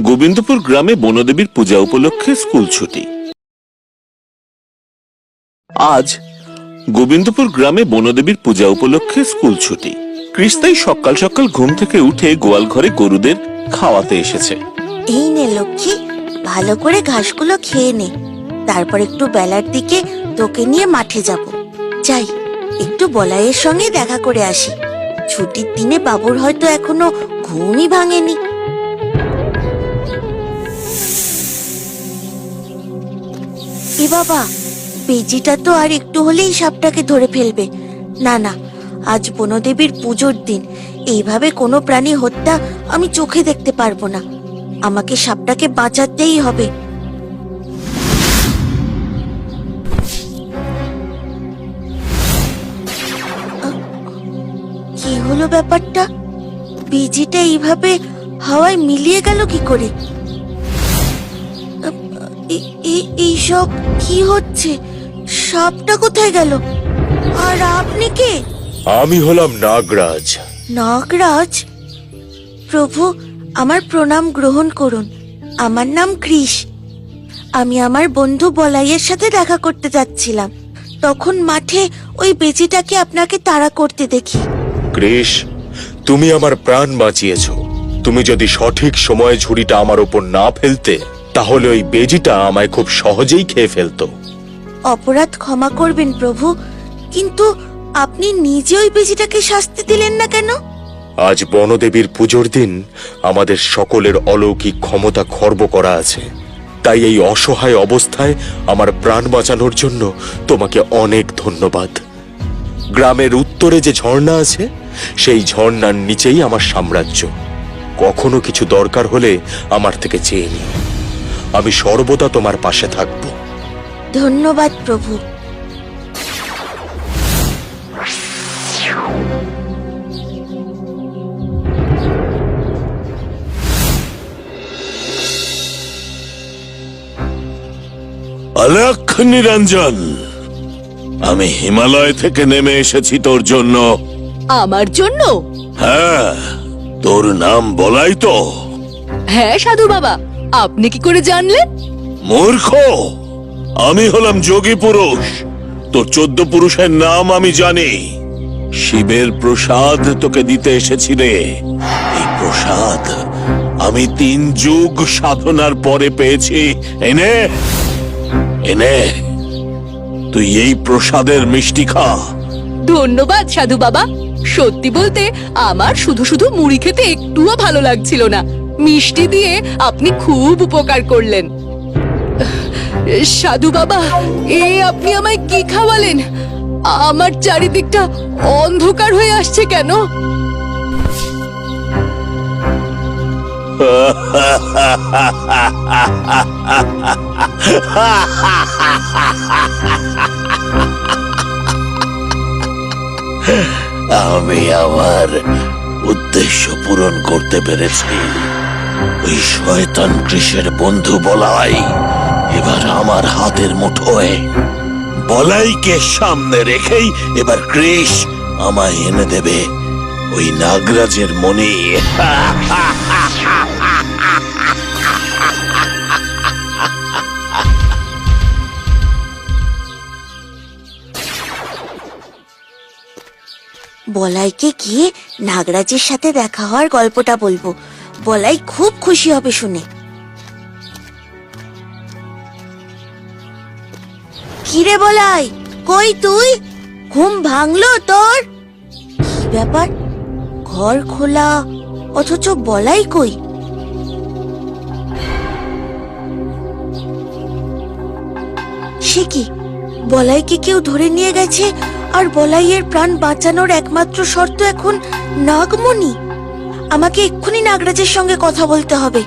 গোবিন্দপুর গ্রামে বনদেবীর পূজা উপলক্ষে স্কুল ছুটি। আজ গোবিন্দপুর গ্রামে বনদেবীর পূজা উপলক্ষে স্কুল ছুটি। ক্রিস্তাই সকাল সকাল ঘুম থেকে উঠে গোয়াল ঘরে গরুদের খাওয়াতে এসেছে। এই নে লক্ষ্মী, ভালো করে ঘাসগুলো খেয়ে নে। তারপর একটু বেলার দিকে তোকে নিয়ে মাঠে যাব। যাই, একটু বলাইয়ের সঙ্গে দেখা করে আসি। ছুটির দিনে বাবুর হয়তো এখনও ঘুমই ভাঙেনি। এ বাবা, বেজিটা তো আর একটু হলেই সাপটাকে ধরে ফেলবে। না না, আজ বনদেবীর পুজোর দিন। এইভাবে কোনো প্রাণী হত্যা আমি চোখে দেখতে পারব না। আমাকে সাপটাকে বাঁচাতেই হবে। কি হলো ব্যাপারটা? বিজিটা এইভাবে হাওয়ায় মিলিয়ে গেল কি করে? এইসব কি হচ্ছে? সাপটা কোথায় গেল? আর আপনি কে? আমি হলাম নাগরাজ। নাগরাজ? প্রভু আমার প্রণাম গ্রহণ করুন। আমার নাম কৃষ। আমি আমার বন্ধু বলাইয়ের সাথে দেখা করতে যাচ্ছিলাম। তখন মাঠে ওই বেজিটাকে আপনাকে তাড়া করতে দেখি। কৃষ তুমি আমার প্রাণ বাঁচিয়েছ। তুমি যদি সঠিক সময়ে ঝুড়িটা আমার উপর না ফেলতে তাহলে ওই বেজিটা আমায় খুব সহজেই খেয়ে ফেলতো। অপরাধ ক্ষমা করবেন প্রভু কিন্তু আপনি নিজে ওই বেজিটাকে শাস্তি দিলেন না কেন? আজ বনদেবীর পুজোর দিন আমাদের সকলের অলৌকিক ক্ষমতা খর্ব করা আছে। তাই এই অসহায় অবস্থায় আমার প্রাণ বাঁচানোর জন্য তোমাকে অনেক ধন্যবাদ। গ্রামের উত্তরে যে ঝর্ণা আছে সেই ঝর্ণার নিচেই আমার সাম্রাজ্য। কখনো কিছু দরকার হলে আমার থেকে চেয়ে নিও। আমি সর্বদা তোমার পাশে থাকব। ধন্যবাদ প্রভু। আলাখ নিরঞ্জন আমি হিমালয় থেকে নেমে এসেছি তোর জন্য। আমার জন্য? হ্যাঁ তোর নাম বলাই তো। হ্যাঁ সাধু বাবা। আপনি কি করে জানলেন? মূর্খ! আমি হলাম যোগী পুরুষ। তোর চোদ্দ পুরুষের নাম আমি জানি। শিবের প্রসাদ তোকে দিতে এসেছি রে। এই প্রসাদ আমি তিন যুগ সাধনার পরে পেয়েছি। এনে এনে তুই এই প্রসাদের মিষ্টি খা। ধন্যবাদ সাধু বাবা। সত্যি বলতে আমার শুধু শুধু মুড়ি খেতে একটুও ভালো লাগছিল না। মিষ্টি দিয়ে আপনি খুব উপকার করলেন। সাধু বাবা, এ আপনি আমায় কি খাওয়ালেন? আমার চারিদিকটা অন্ধকার হয়ে আসছে কেন? আমি আমার উদ্দেশ্য পূরণ করতে পেরেছি। ওই শয়তান কৃষের বন্ধু বলাই। এবার আমার হাতের মুঠোয় বলাইকে সামনে রেখেই এবার কৃষ আমায় এনে দেবে। ওই নাগরাজের মনে বলাইকে গিয়ে নাগরাজের সাথে দেখা হওয়ার গল্পটা বলব। বলাই খুব খুশি হবে শুনে। কিরে বলাই, কই তুই? ঘুম ভাঙলো তোর? কি ব্যাপার? ঘর খোলা, অথচ বলাই কই? সে কি, বলাইকে কেউ ধরে নিয়ে গেছে? আর বলাইয়ের প্রাণ বাঁচানোর একমাত্র শর্ত এখন নাগমণি। আমাকে এক্ষুনি নাগরাজের সঙ্গে কথা বলতে হবে।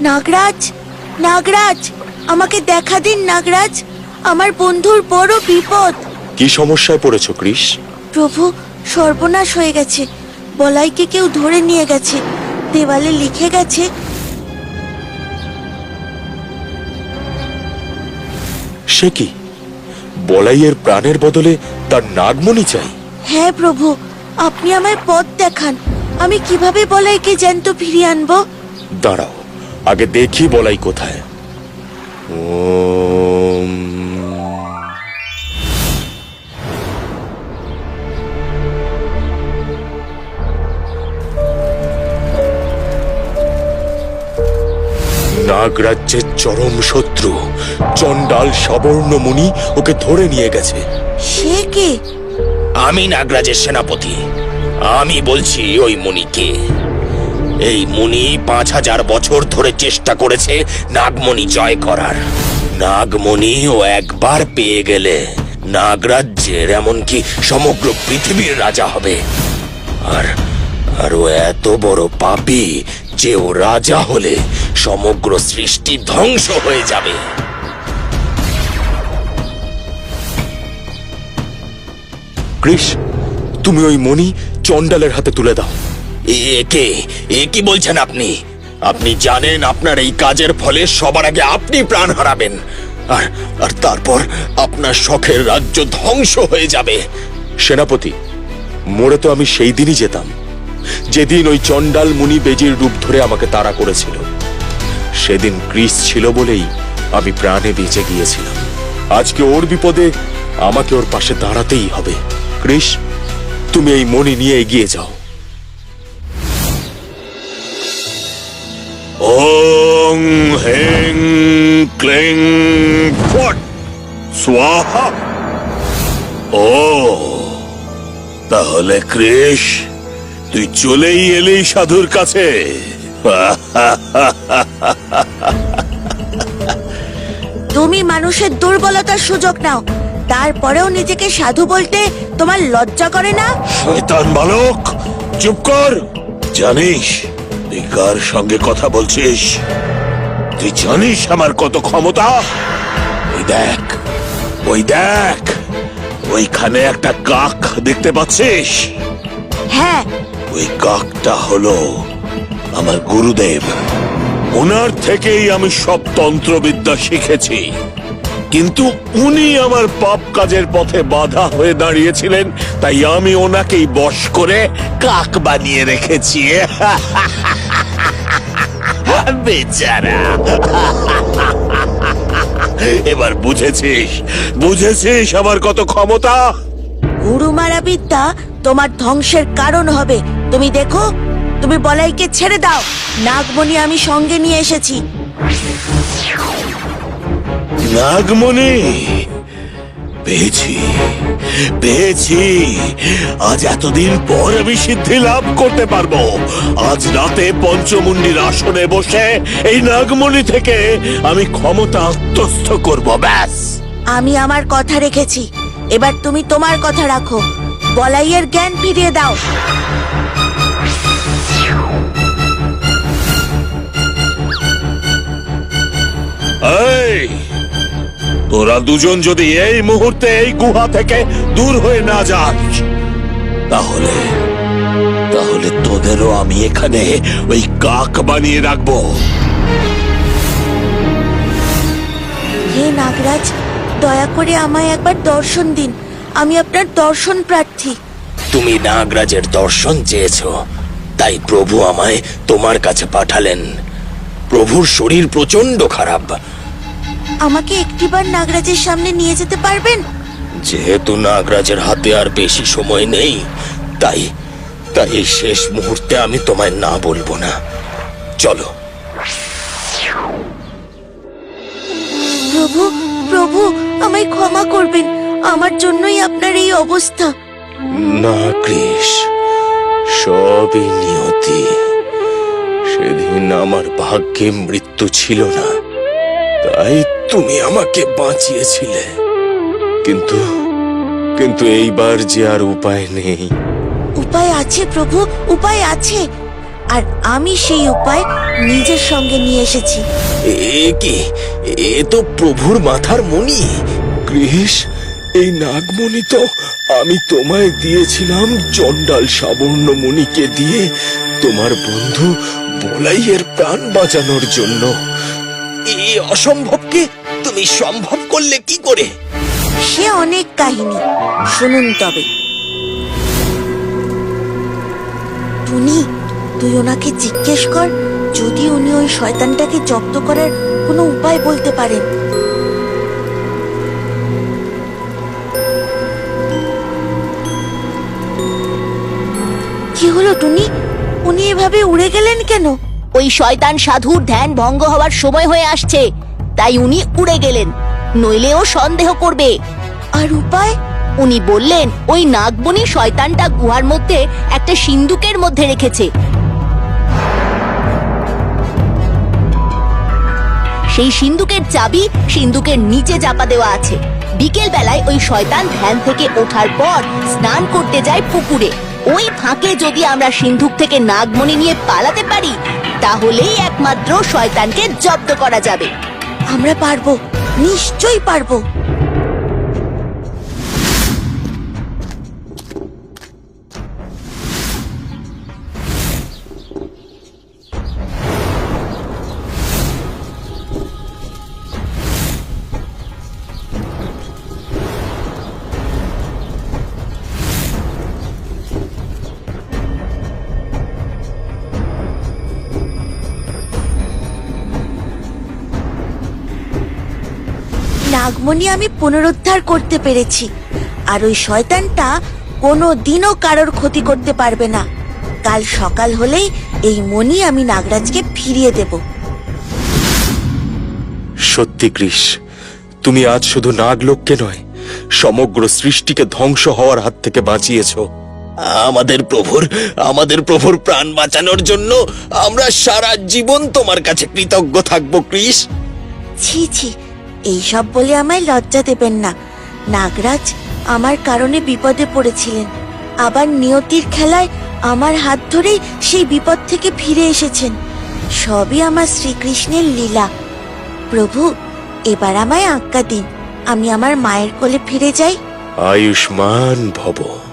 নাগরাজ নাগরাজ আমাকে দেখা দিন নাগরাজ আমার বন্ধুর বড় বিপদ। কি সমস্যায় পড়েছ কৃষ? প্রভু সর্বনাশ হয়ে গেছে। বলাইকে কেউ ধরে নিয়ে গেছে। দেওয়ালে লিখে গেছে সে কি? বলাইয়ের প্রাণের বদলে তার নাগমণি চাই। হ্যাঁ প্রভু আপনি আমায় পথ দেখান। আমি কীভাবে বলাইকে জ্যান্ত ফিরিয়ে আনব? দাঁড়াও আগে দেখি বলাই কোথায়। ওম নাগরাজ্যের চরম শত্রু চণ্ডাল সবর্ণ মুনি ওকে ধরে নিয়ে গেছে। সে কে? আমি নাগরাজের সেনাপতি। আমি বলছি ওই মুনিকে। এই মুনি পাঁচ হাজার বছর ধরে চেষ্টা করেছে নাগমণি জয় করার। নাগমণি ও একবার পেয়ে গেলে নাগরাজ্যের এমনকি সমগ্র পৃথিবীর রাজা হবে। আর আর ও এত বড় পাপী যে ও রাজা হলে সমগ্র সৃষ্টি ধ্বংস হয়ে যাবে। কৃষ তুমি ওই মণি চণ্ডালের হাতে তুলে দাও। একে এ কি বলছেন আপনি? আপনি জানেন আপনার এই কাজের ফলে সবার আগে আপনি প্রাণ হারাবেন। আর আর তারপর আপনার শখের রাজ্য ধ্বংস হয়ে যাবে। সেনাপতি মোড়ে তো আমি সেই দিনই যেতাম। যেদিন ওই চণ্ডাল মুনি বেজির রূপ ধরে আমাকে তাড়া করেছিল, সেদিন ক্রিস ছিল বলেই আমি প্রাণে বেঁচে গিয়েছিলাম। আজকে ওর বিপদে আমাকে ওর পাশে দাঁড়াতেই হবে। ক্রিস, তুমি এই মণি নিয়ে এগিয়ে যাও। হেং ক্লেং ফট তাহলে কৃষ তুই চলেই এলি সাধুর কাছে। তুমি মানুষের দুর্বলতার সুযোগ নাও তারপরেও নিজেকে সাধু বলতে তোমার লজ্জা করে না? শয়তান বালক চুপ কর। জানিস তুই কার সঙ্গে কথা বলছিস? তুই জানিস আমার কত ক্ষমতা? ওই দেখ ওই দেখ ওইখানে একটা কাক দেখতে পাচ্ছিস? হ্যাঁ ওই কাকটা হলো আমার গুরুদেব। ওনার থেকেই আমি সব তন্ত্রবিদ্যা শিখেছি। কিন্তু উনি আমার পাপ কাজের পথে বাধা হয়ে দাঁড়িয়েছিলেন, তাই আমি ওনাকেই বশ করে কাক বানিয়ে রেখেছি। বেচারা। এবার বুঝেছিস বুঝেছিস আমার কত ক্ষমতা? গুরু মারা বিদ্যা, তোমার ধ্বংসের কারণ হবে। তুমি দেখো তুমি বলাইকে ছেড়ে দাও। নাগমণি আমি সঙ্গে নিয়ে এসেছি। নাগমণি পেয়েছি পেয়েছি। আজ এতদিন পর আমি সিদ্ধি লাভ করতে পারব। আজ রাতে পঞ্চমুন্ডির আসনে বসে এই নাগমণি থেকে আমি ক্ষমতা আত্মস্থ করব ব্যাস। আমি আমার কথা রেখেছি। এবার তুমি তোমার কথা রাখো। বলাইয়ের জ্ঞান ফিরিয়ে দাও। এই তোরা দুজন যদি এই মুহূর্তে এই গুহা থেকে দূর হয়ে না যাস তাহলে তাহলে তোদেরও আমি এখানে ওই কাক বানিয়ে রাখব। হে নাগরাজ দয়া করে আমায় একবার দর্শন দিন। আমি আপনার দর্শন প্রার্থী। তুমি নাগরাজের দর্শন চেয়েছ তাই প্রভু আমায় তোমার কাছে পাঠালেন। প্রভুর শরীর প্রচণ্ড খারাপ। আমাকে একটিবার নাগরাজের সামনে নিয়ে যেতে পারবেন? যেহেতু নাগরাজের হাতে আর বেশি সময় নেই তাই তাই এই শেষ মুহূর্তে আমি তোমায় না বলব না। চলো। প্রভু প্রভু আমায় ক্ষমা করবেন। আমার জন্যই আপনার এই অবস্থা। না কৃষ সবই নিয়তি। সেদিন আমার ভাগ্যে মৃত্যু ছিল না। তাই তুমি আমাকে বাঁচিয়েছিলে। কিন্তু কিন্তু এইবার যে আর উপায় নেই। উপায় আছে প্রভু উপায় আছে। আর আমি সেই উপায় নিজের সঙ্গে নিয়ে এসেছি। এ কি? এ তো প্রভুর মাথার মণি। কৃষ এই নাগমণি তো আমি তোমায় দিয়েছিলাম চণ্ডাল সাবর্ণ মণিকে দিয়ে তোমার বন্ধু বলাইয়ের প্রাণ বাঁচানোর জন্য। এই অসম্ভবকে তুমি সম্ভব করলে কি করে? সে অনেক কাহিনী। শুনুন তবে। টুনি, তুই ওনাকে জিজ্ঞেস কর, যদি উনি ওই শয়তানটাকে জব্দ করার কোনো উপায় বলতে পারেন। কি হলো টুনি? উনি এভাবে উড়ে গেলেন কেন? ওই শয়তান সাধুর ধ্যান ভঙ্গ হওয়ার সময় হয়ে আসছে। তাই উনি উড়ে গেলেন। নইলে ও সন্দেহ করবে। আর উপায়? উনি বললেন, ওই নাগবনি শয়তানটা গুহার মধ্যে একটা সিন্দুকের মধ্যে রেখেছে। সেই সিন্দুকের চাবি সিন্দুকের নিচে চাপা দেওয়া আছে। বিকেল বেলায় ওই শয়তান ধ্যান থেকে ওঠার পর স্নান করতে যায় পুকুরে। ওই ফাঁকে যদি আমরা সিন্ধুক থেকে নাগমণি নিয়ে পালাতে পারি তাহলেই একমাত্র শয়তানকে জব্দ করা যাবে। আমরা পারব নিশ্চয়ই পারব। নাগমণি আমি পুনরুদ্ধার করতে পেরেছি। আর ওই শয়তানটা কোনো দিনও কারোর ক্ষতি করতে পারবে না। কাল সকাল হলেই এই মনি আমি নাগরাজকে ফিরিয়ে দেব। সত্যি কৃষ তুমি আজ শুধু নাগলোককে নয় সমগ্র সৃষ্টিকে ধ্বংস হওয়ার হাত থেকে বাঁচিয়েছ। আমাদের প্রভুর আমাদের প্রভুর প্রাণ বাঁচানোর জন্য আমরা সারা জীবন তোমার কাছে কৃতজ্ঞ থাকব ক্রিস ছি ছি এইসব বলে আমায় লজ্জা দেবেন না। নাগরাজ আমার কারণে বিপদে পড়েছিলেন। আবার নিয়তির খেলায় আমার হাত ধরেই সেই বিপদ থেকে ফিরে এসেছেন। সবই আমার শ্রীকৃষ্ণের লীলা। প্রভু, এবার আমায় আজ্ঞা দিন। আমি আমার মায়ের কোলে ফিরে যাই। আয়ুষ্মান ভব।